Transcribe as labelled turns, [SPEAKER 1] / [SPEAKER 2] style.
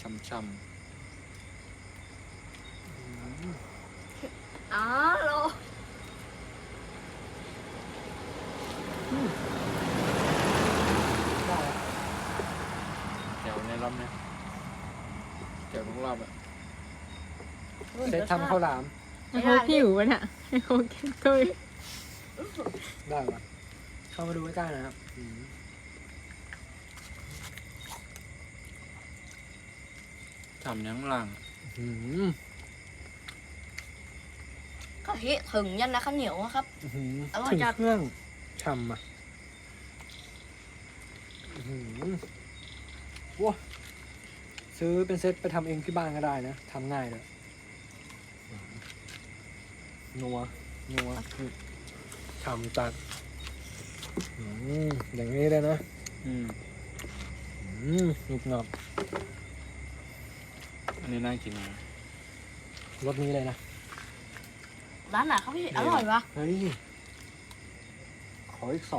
[SPEAKER 1] ช่
[SPEAKER 2] อ๋อโล
[SPEAKER 3] ได้แล้วำ
[SPEAKER 1] เดี๋ยวในรอบเนี้ยเดี๋ยวทุกรอบอะ
[SPEAKER 3] เซตทำข้าวหลาม
[SPEAKER 4] ไอ้โค้กหิววะเนี่ยไอ้โค้กกินตุ้ย
[SPEAKER 3] ได้ปะเข้ามาดูใกล้ๆนะครับอืม
[SPEAKER 1] ช่ำยังข้างล่าง
[SPEAKER 3] อืม
[SPEAKER 2] กะทิถึงยันนะข้าวเหนียวอะครับ
[SPEAKER 3] อื้อหือ
[SPEAKER 2] อร่อย
[SPEAKER 3] ถึง
[SPEAKER 2] จัด
[SPEAKER 3] เครื่องฉ่ำอะอื้อหือว้าซื้อเป็นเซตไปทำเองที่บ้านก็ได้นะทำง่ายเลยนัวนัวฉ่ำจัดอืมอย่างนี้เลยนะ
[SPEAKER 1] อืม
[SPEAKER 3] อืมหนุบหนับ
[SPEAKER 1] อั นนี้น่ากินนะ
[SPEAKER 3] รสนี้เลยนะ
[SPEAKER 2] ร้านไหนครับพี่อร่อยวะ
[SPEAKER 3] เฮ้ย ขออีกสอง